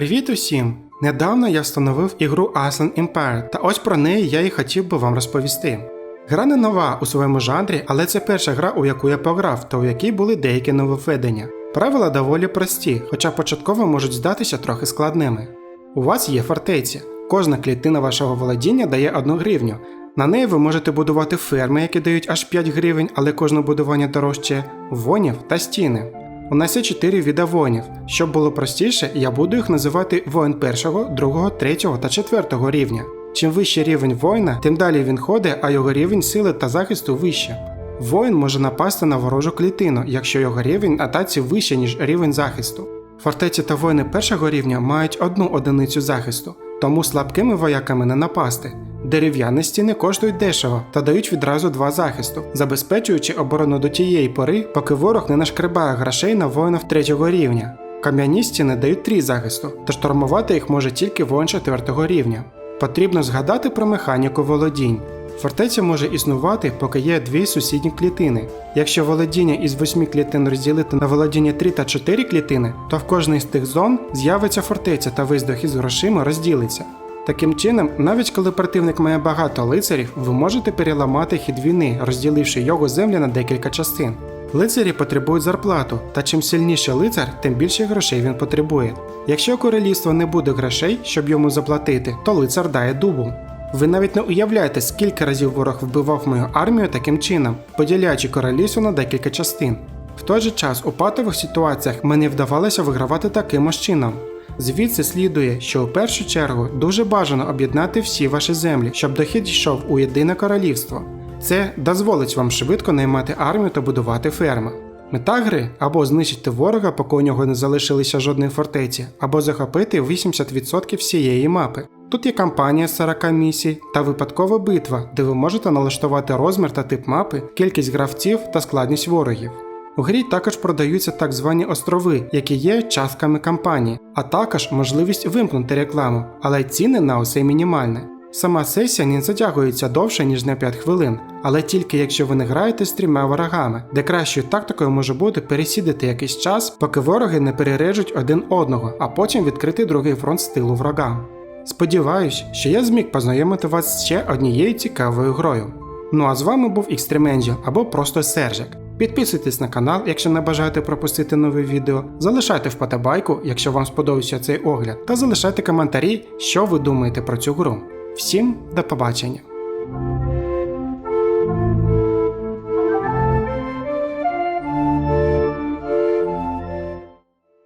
Привіт усім! Недавно я встановив ігру Aslan Empire, та ось про неї я і хотів би вам розповісти. Гра не нова у своєму жанрі, але це перша гра, у яку я пограв, та у якій були деякі нововведення. Правила доволі прості, хоча початково можуть здатися трохи складними. У вас є фортеця. Кожна клітина вашого володіння дає 1 гривню. На неї ви можете будувати ферми, які дають аж 5 гривень, але кожне будування дорожче, вонів та стіни. У нас є 4 віда воїнів. Щоб було простіше, я буду їх називати воїн першого, другого, третього та четвертого рівня. Чим вищий рівень воїна, тим далі він ходить, а його рівень сили та захисту вище. Воїн може напасти на ворожу клітину, якщо його рівень атаці вище, ніж рівень захисту. Фортеці та воїни першого рівня мають одну одиницю захисту, тому слабкими вояками не напасти. Дерев'яні стіни коштують дешево та дають відразу два захисту, забезпечуючи оборону до тієї пори, поки ворог не нашкребає грошей на воїнів третього рівня. Кам'яні стіни дають три захисту, та штурмувати їх може тільки воїн четвертого рівня. Потрібно згадати про механіку володінь. Фортеця може існувати, поки є дві сусідні клітини. Якщо володіння із восьми клітин розділити на володіння 3 та 4 клітини, то в кожній з тих зон з'явиться фортеця та весь дохід з грошима розділиться. Таким чином, навіть коли противник має багато лицарів, ви можете переламати хід війни, розділивши його землі на декілька частин. Лицарі потребують зарплату, та чим сильніший лицар, тим більше грошей він потребує. Якщо у королівства не буде грошей, щоб йому заплатити, то лицар дає дубу. Ви навіть не уявляєте, скільки разів ворог вбивав мою армію таким чином, поділяючи королівство на декілька частин. В той же час у патових ситуаціях мені вдавалося вигравати таким чином. Звідси слідує, що у першу чергу дуже бажано об'єднати всі ваші землі, щоб дохід йшов у єдине королівство. Це дозволить вам швидко наймати армію та будувати ферми. Мета гри або знищити ворога, поки у нього не залишилися жодної фортеці, або захопити 80% всієї мапи. Тут є кампанія з 40 місій та випадкова битва, де ви можете налаштувати розмір та тип мапи, кількість гравців та складність ворогів. У грі також продаються так звані острови, які є частками кампанії, а також можливість вимкнути рекламу, але ціни на усе мінімальні. Сама сесія не затягується довше, ніж на 5 хвилин, але тільки якщо ви не граєте з трьома ворогами, де кращою тактикою може бути пересідати якийсь час, поки вороги не перережуть один одного, а потім відкрити другий фронт стилу врагам. Сподіваюсь, що я зміг познайомити вас з ще однією цікавою грою. Ну а з вами був Extreme або просто Сержик. Підписуйтесь на канал, якщо не бажаєте пропустити нове відео. Залишайте вподобайку, якщо вам сподобався цей огляд, та залишайте коментарі, що ви думаєте про цю гру. Всім до побачення!